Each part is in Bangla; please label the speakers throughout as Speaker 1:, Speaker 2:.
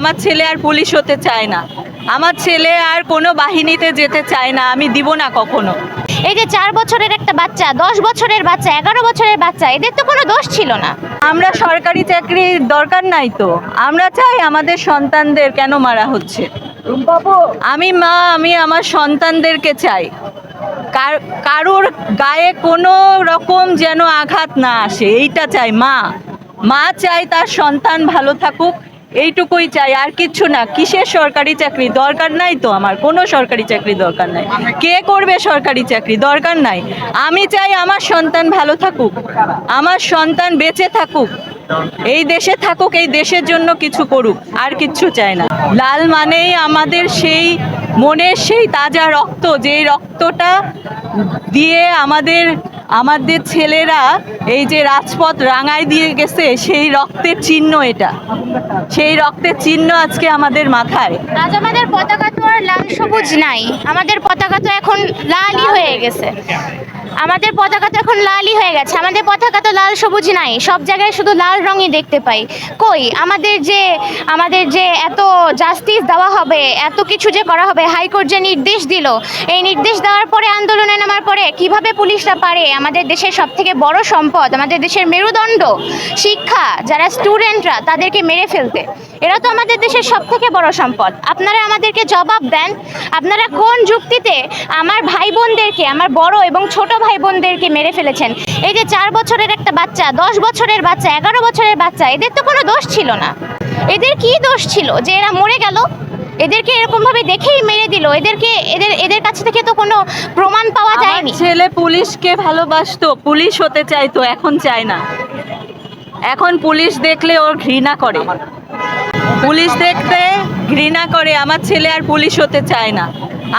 Speaker 1: আমার ছেলে আর পুলিশ হতে চায় না। আমার ছেলে আর কোনো বাহিনীতে যেতে চায় না আমি দিব না কখনো।
Speaker 2: এই যে চার বছরের একটা বাচ্চা দশ বছরের বাচ্চা এগারো বছরের বাচ্চা এদের তো কোনো দোষ ছিল না।
Speaker 1: আমরা সরকারি চাকরির দরকার নাই তো। আমরা চাই আমাদের সন্তানদের কেন মারা হচ্ছে? আমি মা আমি আমার সন্তানদেরকে চাই। কার- কারোর গায়ে কোনো রকম যেন আঘাত না আসে এইটা চাই মা। মা চাই তার সন্তান ভালো থাকুক এইটুকুই চাই, আর কিচ্ছু না। কিসের সরকারি চাকরি? দরকার নাই তো আমার। কোনো সরকারি চাকরি দরকার নাই। কে করবে সরকারি চাকরি? দরকার নাই। আমি চাই আমার সন্তান ভালো থাকুক। আমার সন্তান বেঁচে থাকুক। এই দেশে থাকুক, এই দেশের জন্য কিছু করুক। আর কিচ্ছু চাই না। লাল মানেই আমাদের সেই মনের সেই তাজা রক্ত, যেই রক্তটা দিয়ে আমাদের আমাদের ছেলেরা এই যে রাজপথ রাঙায় দিয়ে গেছে, সেই রক্তের চিহ্ন এটা। সেই রক্তের চিহ্ন আজকে আমাদের মাথায়।
Speaker 2: আজ আমাদের পতাকা লাল সবুজ নাই। আমাদের পতাকা তো এখন লালই হয়ে গেছে। আমাদের পতাকা তো এখন লালই হয়ে গেছে। আমাদের পতাকা তো লাল সবুজ নাই। সব জায়গায় শুধু লাল রঙই দেখতে পাই। কই? আমাদের যে আমাদের যে এত জাস্টিস দেওয়া হবে, এত কিছু যে করা হবে, হাইকোর্ট যে নির্দেশ দিল, এই নির্দেশ দেওয়ার পরে আন্দোলনে নামার পরে কীভাবে পুলিশরা পারে? আমাদের দেশের সব থেকে বড় সম্পদ, আমাদের দেশের মেরুদণ্ড, শিক্ষা, যারা স্টুডেন্টরা তাদেরকে মেরে ফেলতে। এরা তো আমাদের দেশের সব থেকে বড় সম্পদ। আপনারা আমাদেরকে জবাব দেন আপনারা কোন যুক্তিতে আমার ভাই বোনদেরকে আমার বড় এবং ছোট ভাই বোনদেরকে মেরে ফেলেছেন? এই যে চার বছরের একটা বাচ্চা দশ বছরের বাচ্চা এগারো বছরের বাচ্চা এদের তো কোনো দোষ ছিল না। এদের কি দোষ ছিল যে এরা মরে গেল? এদেরকে এরকম ভাবে দেখেই মেরে দিল। এদেরকে এদের এদের কাছ থেকে তো কোনো প্রমাণ পাওয়া যায়নি।
Speaker 1: ছেলে পুলিশকে ভালোবাসতো পুলিশ হতে চাইতো এখন চায় না। এখন পুলিশ দেখলে ওর ঘৃণা করে। পুলিশ দেখতে ঘৃণা করে, আমার ছেলে আর পুলিশ হতে চায় না।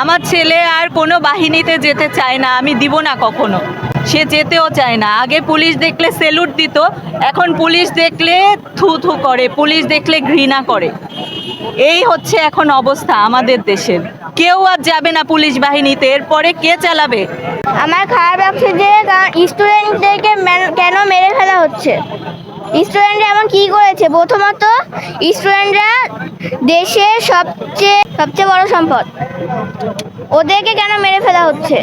Speaker 1: আমার ছেলে আর কোনো বাহিনীতে যেতে চায় না, আমি দিব না কখনো। সে যেতেও চায় না। আগে পুলিশ দেখলে সেলুট দিত, এখন পুলিশ দেখলে থু থু করে, পুলিশ দেখলে ঘৃণা করে। এই হচ্ছে এখন অবস্থা আমাদের দেশের কেউ আর যাবে না পুলিশ বাহিনীতে, এরপরে কে চালাবে?
Speaker 3: আমার খারাপ লাগছে যে স্টুডেন্টদেরকে কেন মেরে ফেলা হচ্ছে? স্টুডেন্টরা এমন কি করেছে? প্রথমত, স্টুডেন্টরা দেশের সবচেয়ে সবচেয়ে বড় সম্পদ। ওদেরকে কেন মেরে ফেলা হচ্ছে?